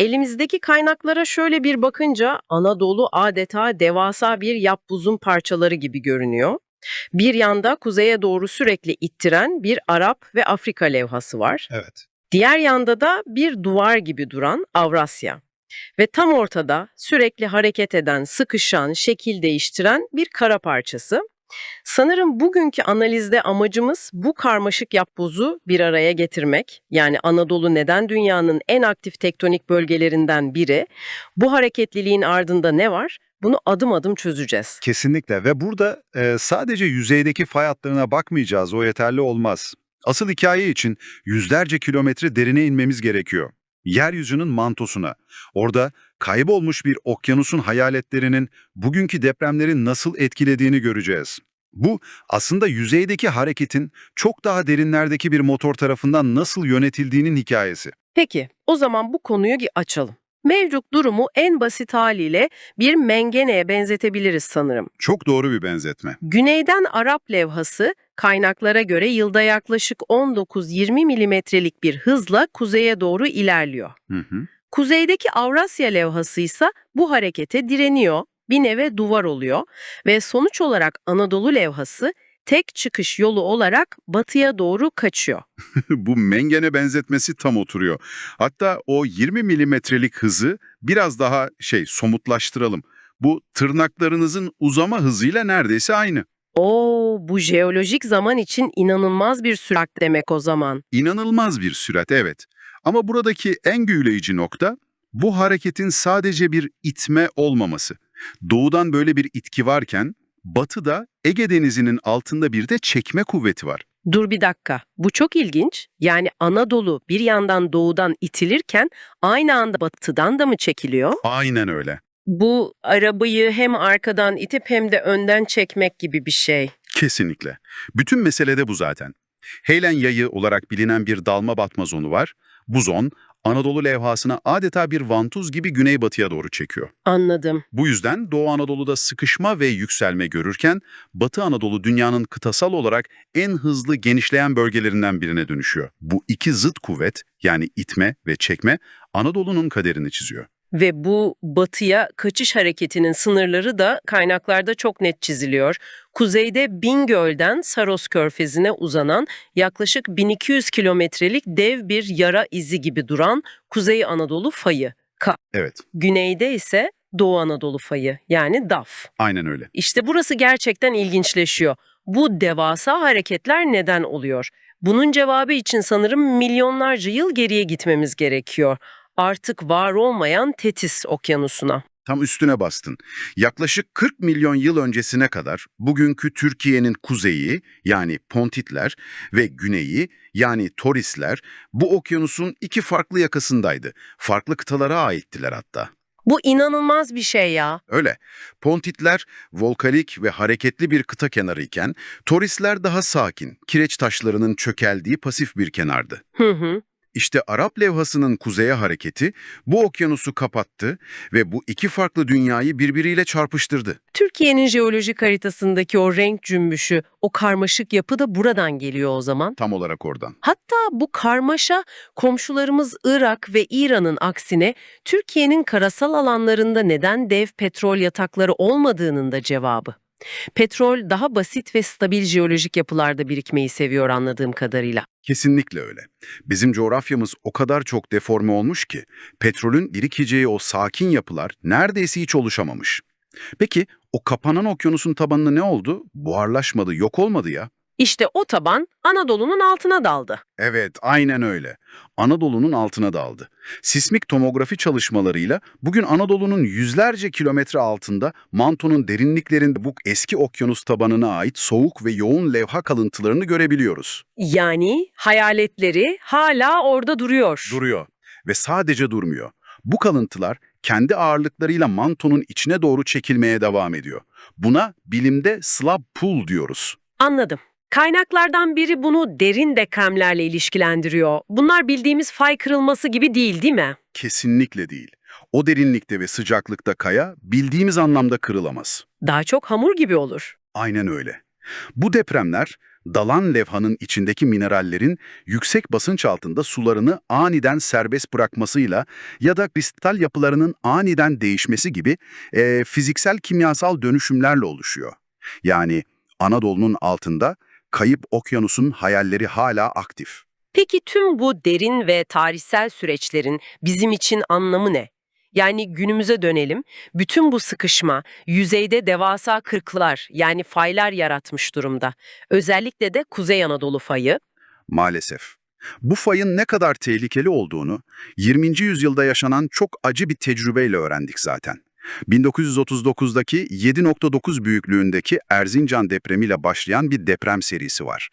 Elimizdeki kaynaklara şöyle bir bakınca Anadolu adeta devasa bir yapbuzun parçaları gibi görünüyor. Bir yanda kuzeye doğru sürekli ittiren bir Arap ve Afrika levhası var. Evet. Diğer yanda da bir duvar gibi duran Avrasya. Ve tam ortada sürekli hareket eden, sıkışan, şekil değiştiren bir kara parçası. Sanırım bugünkü analizde amacımız bu karmaşık yapbozu bir araya getirmek. Yani Anadolu neden dünyanın en aktif tektonik bölgelerinden biri? Bu hareketliliğin ardında ne var? Bunu adım adım çözeceğiz. Kesinlikle ve burada e, sadece yüzeydeki fay hatlarına bakmayacağız, o yeterli olmaz. Asıl hikaye için yüzlerce kilometre derine inmemiz gerekiyor. Yeryüzünün mantosuna. Orada kaybolmuş bir okyanusun hayaletlerinin bugünkü depremleri nasıl etkilediğini göreceğiz. Bu aslında yüzeydeki hareketin çok daha derinlerdeki bir motor tarafından nasıl yönetildiğinin hikayesi. Peki, o zaman bu konuyu açalım. Mevcut durumu en basit haliyle bir mengeneye benzetebiliriz sanırım. Çok doğru bir benzetme. Güneyden Arap levhası kaynaklara göre yılda yaklaşık 19-20 milimetrelik bir hızla kuzeye doğru ilerliyor. Hı hı. Kuzeydeki Avrasya levhası ise bu harekete direniyor, bir neve duvar oluyor ve sonuç olarak Anadolu levhası tek çıkış yolu olarak batıya doğru kaçıyor. Bu mengene benzetmesi tam oturuyor. Hatta o 20 milimetrelik hızı biraz daha şey somutlaştıralım. Bu tırnaklarınızın uzama hızıyla neredeyse aynı. Oo, bu jeolojik zaman için inanılmaz bir sürat demek o zaman. İnanılmaz bir sürat evet. Ama buradaki en büyüleyici nokta bu hareketin sadece bir itme olmaması. Doğudan böyle bir itki varken batıda Ege Denizi'nin altında bir de çekme kuvveti var. Dur bir dakika, bu çok ilginç. Yani Anadolu bir yandan doğudan itilirken aynı anda batıdan da mı çekiliyor? Aynen öyle. Bu arabayı hem arkadan itip hem de önden çekmek gibi bir şey. Kesinlikle. Bütün mesele de bu zaten. Heylen yayı olarak bilinen bir dalma batma zonu var. Bu zon Anadolu levhasına adeta bir vantuz gibi güneybatıya doğru çekiyor. Anladım. Bu yüzden Doğu Anadolu'da sıkışma ve yükselme görürken Batı Anadolu dünyanın kıtasal olarak en hızlı genişleyen bölgelerinden birine dönüşüyor. Bu iki zıt kuvvet yani itme ve çekme Anadolu'nun kaderini çiziyor. Ve bu batıya kaçış hareketinin sınırları da kaynaklarda çok net çiziliyor. Kuzeyde Bingöl'den Saros Körfezi'ne uzanan yaklaşık 1200 kilometrelik dev bir yara izi gibi duran Kuzey Anadolu fayı. Ka. Evet, Güneyde ise Doğu Anadolu fayı yani DAF. aynen öyle. İşte burası gerçekten ilginçleşiyor. Bu devasa hareketler neden oluyor? Bunun cevabı için sanırım milyonlarca yıl geriye gitmemiz gerekiyor. Artık var olmayan Tetis okyanusuna. Tam üstüne bastın. Yaklaşık 40 milyon yıl öncesine kadar bugünkü Türkiye'nin kuzeyi yani Pontitler ve güneyi yani Torisler bu okyanusun iki farklı yakasındaydı. Farklı kıtalara aittiler hatta. Bu inanılmaz bir şey ya. Öyle. Pontitler volkanik ve hareketli bir kıta kenarı iken Torisler daha sakin, kireç taşlarının çökeldiği pasif bir kenardı. Hı hı. İşte Arap levhasının kuzeye hareketi bu okyanusu kapattı ve bu iki farklı dünyayı birbiriyle çarpıştırdı. Türkiye'nin jeolojik haritasındaki o renk cümbüşü, o karmaşık yapı da buradan geliyor o zaman. Tam olarak oradan. Hatta bu karmaşa komşularımız Irak ve İran'ın aksine Türkiye'nin karasal alanlarında neden dev petrol yatakları olmadığının da cevabı. Petrol daha basit ve stabil jeolojik yapılarda birikmeyi seviyor anladığım kadarıyla. Kesinlikle öyle. Bizim coğrafyamız o kadar çok deforme olmuş ki petrolün birikeceği o sakin yapılar neredeyse hiç oluşamamış. Peki o kapanan okyanusun tabanına ne oldu? Buharlaşmadı, yok olmadı ya. İşte o taban Anadolu'nun altına daldı. Evet, aynen öyle. Anadolu'nun altına daldı. Sismik tomografi çalışmalarıyla bugün Anadolu'nun yüzlerce kilometre altında mantonun derinliklerinde bu eski okyanus tabanına ait soğuk ve yoğun levha kalıntılarını görebiliyoruz. Yani hayaletleri hala orada duruyor. Duruyor ve sadece durmuyor. Bu kalıntılar kendi ağırlıklarıyla mantonun içine doğru çekilmeye devam ediyor. Buna bilimde slab pull diyoruz. Anladım. Kaynaklardan biri bunu derin depremlerle ilişkilendiriyor. Bunlar bildiğimiz fay kırılması gibi değil değil mi? Kesinlikle değil. O derinlikte ve sıcaklıkta kaya bildiğimiz anlamda kırılamaz. Daha çok hamur gibi olur. Aynen öyle. Bu depremler Dalan levhanın içindeki minerallerin yüksek basınç altında sularını aniden serbest bırakmasıyla ya da kristal yapılarının aniden değişmesi gibi e, fiziksel kimyasal dönüşümlerle oluşuyor. Yani Anadolu'nun altında kayıp okyanusun hayalleri hala aktif. Peki tüm bu derin ve tarihsel süreçlerin bizim için anlamı ne? Yani günümüze dönelim, bütün bu sıkışma yüzeyde devasa kırklar yani faylar yaratmış durumda. Özellikle de Kuzey Anadolu fayı. Maalesef. Bu fayın ne kadar tehlikeli olduğunu 20. yüzyılda yaşanan çok acı bir tecrübeyle öğrendik zaten. 1939'daki 7.9 büyüklüğündeki Erzincan depremiyle başlayan bir deprem serisi var.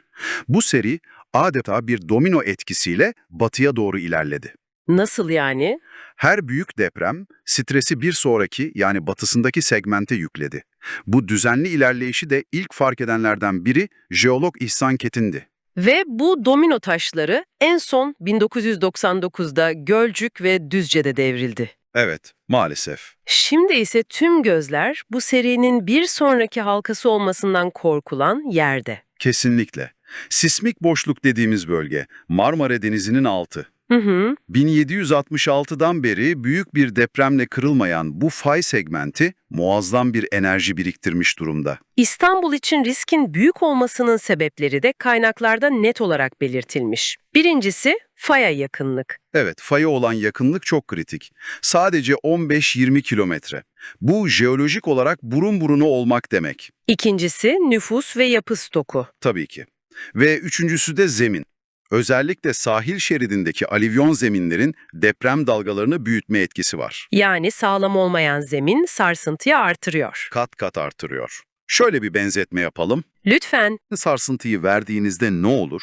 Bu seri adeta bir domino etkisiyle batıya doğru ilerledi. Nasıl yani? Her büyük deprem stresi bir sonraki yani batısındaki segmente yükledi. Bu düzenli ilerleyişi de ilk fark edenlerden biri jeolog İhsan Ketin'di. Ve bu domino taşları en son 1999'da Gölcük ve Düzce'de devrildi. Evet, maalesef. Şimdi ise tüm gözler bu serinin bir sonraki halkası olmasından korkulan yerde. Kesinlikle. Sismik boşluk dediğimiz bölge Marmara Denizi'nin altı. Hı hı. 1766'dan beri büyük bir depremle kırılmayan bu fay segmenti muazzam bir enerji biriktirmiş durumda. İstanbul için riskin büyük olmasının sebepleri de kaynaklarda net olarak belirtilmiş. Birincisi faya yakınlık. Evet, faya olan yakınlık çok kritik. Sadece 15-20 kilometre. Bu jeolojik olarak burun buruna olmak demek. İkincisi nüfus ve yapı stoku. Tabii ki. Ve üçüncüsü de zemin. Özellikle sahil şeridindeki alivyon zeminlerin deprem dalgalarını büyütme etkisi var. Yani sağlam olmayan zemin sarsıntıyı artırıyor. Kat kat artırıyor. Şöyle bir benzetme yapalım. Lütfen Sarsıntıyı verdiğinizde ne olur?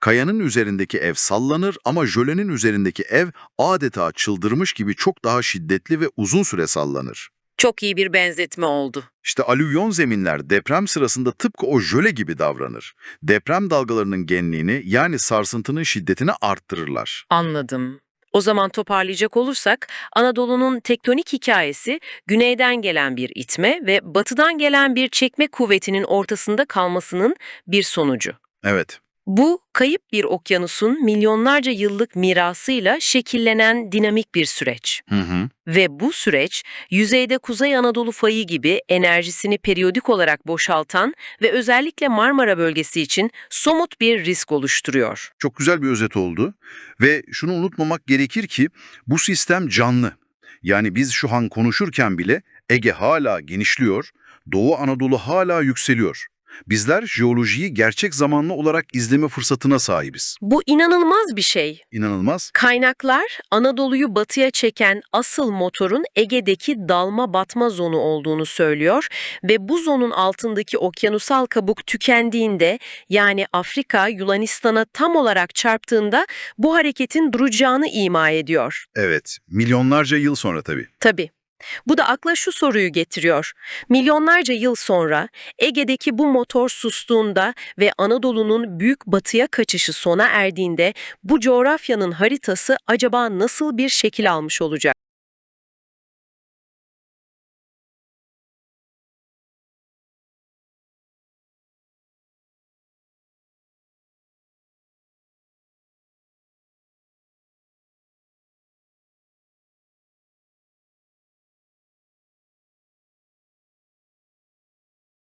Kayanın üzerindeki ev sallanır ama jölenin üzerindeki ev adeta çıldırmış gibi çok daha şiddetli ve uzun süre sallanır. Çok iyi bir benzetme oldu. İşte alüvyon zeminler deprem sırasında tıpkı o jöle gibi davranır. Deprem dalgalarının genliğini yani sarsıntının şiddetini arttırırlar. Anladım. O zaman toparlayacak olursak Anadolu'nun tektonik hikayesi güneyden gelen bir itme ve batıdan gelen bir çekme kuvvetinin ortasında kalmasının bir sonucu. Evet, Bu kayıp bir okyanusun milyonlarca yıllık mirasıyla şekillenen dinamik bir süreç. hı hı. Ve bu süreç yüzeyde Kuzey Anadolu fayı gibi enerjisini periyodik olarak boşaltan ve özellikle Marmara bölgesi için somut bir risk oluşturuyor. Çok güzel bir özet oldu. Ve şunu unutmamak gerekir ki bu sistem canlı. Yani biz şu an konuşurken bile Ege hala genişliyor, Doğu Anadolu hala yükseliyor. Bizler jeolojiyi gerçek zamanlı olarak izleme fırsatına sahibiz. Bu inanılmaz bir şey. İnanılmaz. Kaynaklar Anadolu'yu batıya çeken asıl motorun Ege'deki dalma batma zonu olduğunu söylüyor ve bu zonun altındaki okyanusal kabuk tükendiğinde yani Afrika Yunanistan'a tam olarak çarptığında bu hareketin duracağını ima ediyor. Evet, milyonlarca yıl sonra tabii. Tabii. Bu da akla şu soruyu getiriyor. Milyonlarca yıl sonra Ege'deki bu motor sustuğunda ve Anadolu'nun büyük batıya kaçışı sona erdiğinde bu coğrafyanın haritası acaba nasıl bir şekil almış olacak?